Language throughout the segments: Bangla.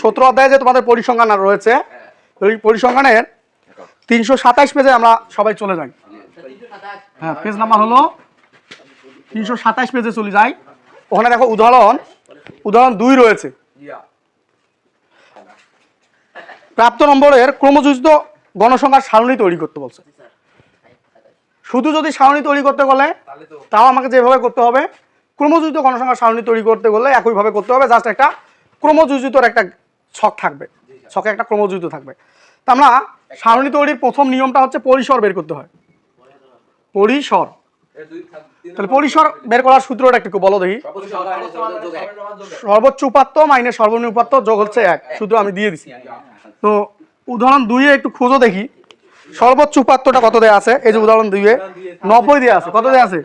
সতেরো অধ্যায়ে যে তোমাদের পরিসংখ্যান রয়েছে, ওই পরিসংখ্যানের তিনশো সাতাইশ পেজে আমরা সবাই চলে যাই। হ্যাঁ পেজ নাম্বার হলো তিনশো সাতাইশ পেজে চলে যাই। ওখানে দেখো উদাহরণ উদাহরণ দুই রয়েছে। প্রাপ্ত নম্বরের ক্রমযুক্ত গণসংখ্যার সারণী তৈরি করতে বলছে। শুধু যদি সারণী তৈরি করতে গেলে তাও আমাকে যেভাবে করতে হবে ক্রমযুক্ত গণসংখ্যার সারণী তৈরি করতে গেলে একইভাবে করতে হবে, জাস্ট একটা ক্রমযুজিতর একটা ছক থাকবে। ছকে একটা ক্রমযুক্ত থাকবে। তা আমরা সারণী তৈরির প্রথম নিয়মটা হচ্ছে পরিসর বের করতে হয়। পরিসর। তাহলে পরিসর বের করার সূত্রটা একটু বলো দেখি। সর্বোচ্চ উপাত্ত মাইনে সর্বনিম্ন উপাত্ত। যোগ হচ্ছে এক। সূত্র আমি দিয়ে দিছি। তো উদাহরণ দুইয়ে একটু খোঁজো দেখি। সর্বোচ্চ উপাত্তটা কত দেয়া আছে? এই যে উদাহরণ দুইয়ে। নব্বই দেয়া আছে। কত দেয়া আছে?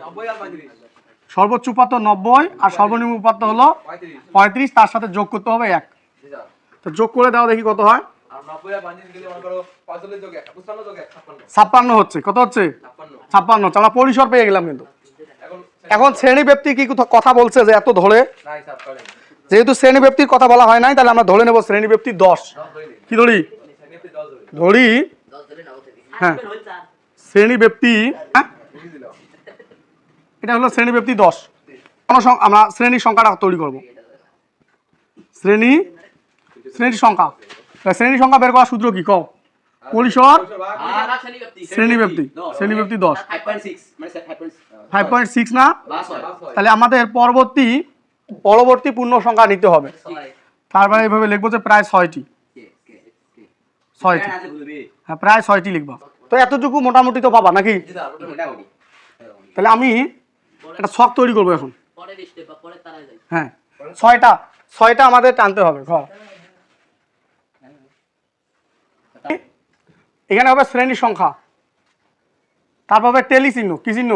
সর্বোচ্চ উপাত্ত নব্বই আর সর্বনিম্ন উপাত্ত হলো পঁয়ত্রিশ, তার সাথে যোগ করতে হবে এক। তো যোগ করে দাও দেখি কত হয়। ছাপ্পান্ন হচ্ছে, কত হচ্ছে? ছাপ্পান্ন আমরা পরিসর পেয়ে গেলাম কিন্তু। এখন শ্রেণি ব্যক্তি কি কথা বলছে যে এত ধরে? যেহেতু শ্রেণি ব্যক্তির কথা বলা হয় নাই, তাহলে আমরা ধরে নেব শ্রেণি ব্যক্তি দশ। কি ধরি? ধরি? হ্যাঁ। শ্রেণি ব্যক্তি হ্যাঁ এটা হলো শ্রেণি ব্যক্তি দশ। আমরা শ্রেণির সংখ্যাটা তৈরি করব। শ্রেণি শ্রেণির সংখ্যা। তা শ্রেণির সংখ্যা বের করার সূত্র কি? কও। পরিসর, শ্রেণি ব্যক্তি শ্রেণি ব্যক্তি দশ। ফাইভ পয়েন্ট সিক্স না? তাহলে আমাদের পরবর্তী পরবর্তী পূর্ণ সংখ্যা নিতে হবে। তারপরে এইভাবে লিখব যে প্রায় ছয়টি। ছয়টি। হ্যাঁ প্রায় ছয়টি লিখব। তো এতটুকু মোটামুটি তো পাবা নাকি? তাহলে আমি একটা ছক তৈরি করব এখন। হ্যাঁ ছয়টা ছয়টা আমাদের টানতে হবে ঘর। এখানে হবে শ্রেণির সংখ্যা। তারপর হবে টেলি চিহ্ন কি চিহ্ন?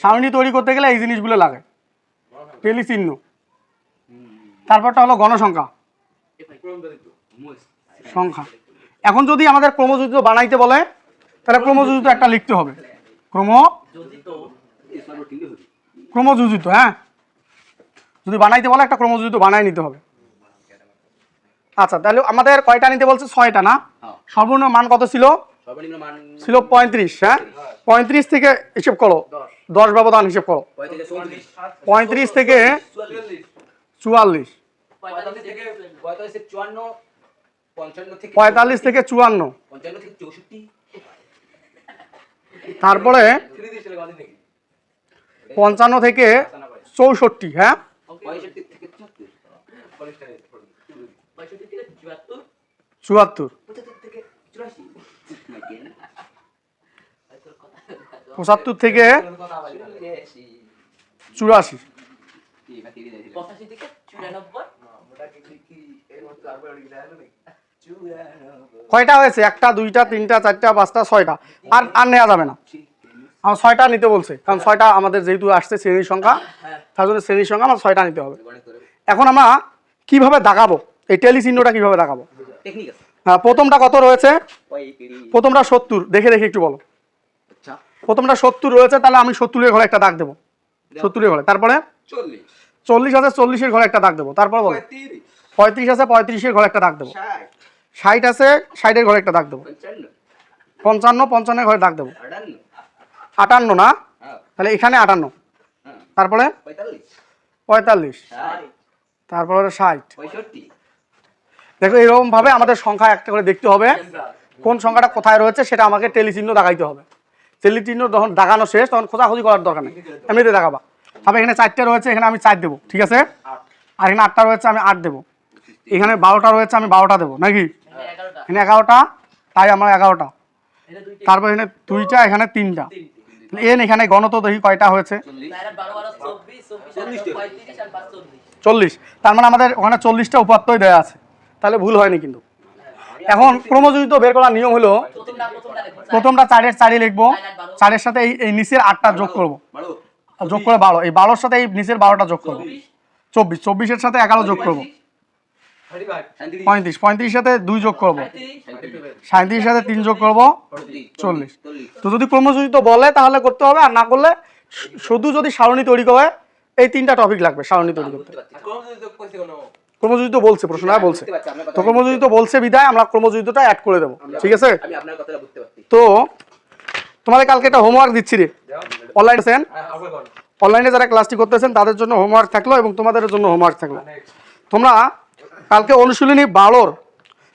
সারণী তৈরি করতে গেলে এই জিনিসগুলো লাগে। টেলি চিহ্ন। তারপরটা হলো গণসংখ্যা। সংখ্যা। এখন যদি আমাদের ক্রমযুক্ত বানাইতে বলে তাহলে ক্রমযুক্ত একটা লিখতে হবে। ক্রম ক্রমযুজিত হ্যাঁ? যদি বানাইতে বলে একটা ক্রমযুজিত বানাই নিতে হবে। আচ্ছা তাহলে আমাদের কয়টা নিতে বলছে? ছয়টা না? সর্বনিম্ন মান কত ছিল? ছিল পঁয়ত্রিশ হ্যাঁ? পঁয়ত্রিশ। থেকে হিসেব করো। দশ। ব্যবধান হিসেব করো। পঁয়ত্রিশ থেকে চুয়াল্লিশ। পঁয়তাল্লিশ থেকে চুয়ান্ন পঞ্চান্ন থেকে পঁয়তাল্লিশ থেকে চুয়ান্ন পঞ্চান্ন থেকে চৌষট্টি তারপরে পঞ্চান্ন থেকে চৌষট্টি হ্যাঁ? চুয়াত্তর। পঁচাত্তর থেকে চুরাশি। কয়টা হয়েছে? একটা, দুইটা, তিনটা, চারটা, পাঁচটা, ছয়টা। আর আর নেওয়া যাবে না। আমার ছয়টা নিতে বলছে। কারণ ছয়টা আমাদের যেহেতু আসছে শ্রেণির সংখ্যা তার জন্য শ্রেণির সংখ্যা আমার ছয়টা নিতে হবে। এখন আমরা কীভাবে দাগাবো? এই টেলি চিহ্নটা কীভাবে দাগাবো? হ্যাঁ, প্রথমটা কত রয়েছে? প্রথমটা সত্তর। দেখে দেখে একটু বলো। আচ্ছা। প্রথমটা সত্তর রয়েছে তাহলে আমি সত্তরের ঘরে একটা দাগ দেবো। সত্তরের ঘরে। তারপরে? চল্লিশ। আছে চল্লিশের ঘরে একটা দাগ দেবো। তারপরে বলো। পঁয়ত্রিশ। আছে পঁয়ত্রিশের ঘরে একটা দাগ দেবো। ষাট। আছে ষাটের ঘরে একটা দাগ দেবো। পঞ্চান্ন। পঞ্চান্ন পঞ্চান্নের ঘরে দাগ দেবো। আটান্ন না? হ্যাঁ। তাহলে এখানে আটান্ন। হ্যাঁ। তারপরে? পঁয়তাল্লিশ। তারপরে ষাট। দেখো এরকম ভাবে আমাদের সংখ্যা একটা করে দেখতে হবে। কোন সংখ্যাটা কোথায় রয়েছে সেটা আমাকে টেলিচিহ্ন দাগাইতে হবে। টেলিচিহ্ন যখন দাগানো শেষ তখন খোঁজাখুঁজি করার দরকার নেই। এমনিতে দেখাবা। তবে এখানে চারটে রয়েছে এখানে আমি চার দেবো ঠিক আছে? আর এখানে আটটা রয়েছে আমি আট দেবো। এখানে বারোটা রয়েছে আমি বারোটা দেবো নাকি? এখানে এগারোটা তাই আমার এগারোটা। তারপর এখানে দুইটা এখানে তিনটা। এন, এখানে গণত দেখি কয়টা হয়েছে? চল্লিশ। তার মানে আমাদের ওখানে চল্লিশটা উপাত্তই দেওয়া আছে। তাহলে ভুল হয়নি কিন্তু। এখন ক্রমযোজিত বের করার নিয়ম হলো, প্রথমটা চারের চারি লিখব, চারের সাথে এই নিচের আটটা যোগ করব। যোগ করে বারো। এই বারোর সাথে এই নিচের বারোটা যোগ করব। চব্বিশ। চব্বিশের সাথে এগারো যোগ করব। পঁয়ত্রিশ। পঁয়ত্রিশ সাথে দুই যোগ করব। সাঁত্রিশের সাথে তিন যোগ করব। চল্লিশ। তো যদি ক্রমযোজিত বলে তাহলে করতে হবে আর না করলে শুধু যদি সারণী তৈরি করে এই তিনটা টপিক লাগবে সারণী তৈরি করতে। ক্রমযুদ্ধ বলছে প্রশ্ন না বলছে। তো আমি ক্রমযুদ্ধ বলছে বিদায় আমরা ক্রমযুদ্ধটা অ্যাড করে দেবো। ঠিক আছে? আমি আপনার কথাটা বুঝতে পারছি। তো তোমাদের কালকে একটা হোমওয়ার্ক দিচ্ছি রে। অনলাইন আছেন অনলাইনে যারা ক্লাসটি করতেছেন তাদের জন্য হোমওয়ার্ক থাকল এবং তোমাদের জন্য হোমওয়ার্ক থাকল। তোমরা কালকে অনুশীলনী বালোর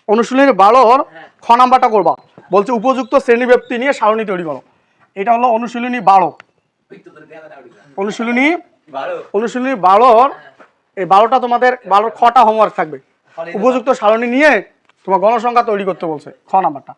অনুশীলনী বারোর খ নাম্বারটা করবা। বলছে উপযুক্ত শ্রেণি ব্যক্তি নিয়ে সারণী তৈরি করো। এটা হলো অনুশীলনী বারো। অনুশীলনী অনুশীলনী বারোর এই বারোটা তোমাদের বারোর খটা হোমওয়ার্ক থাকবে। উপযুক্ত সারণী নিয়ে তোমার গণসংখ্যা তৈরি করতে বলছে খ নাম্বারটা।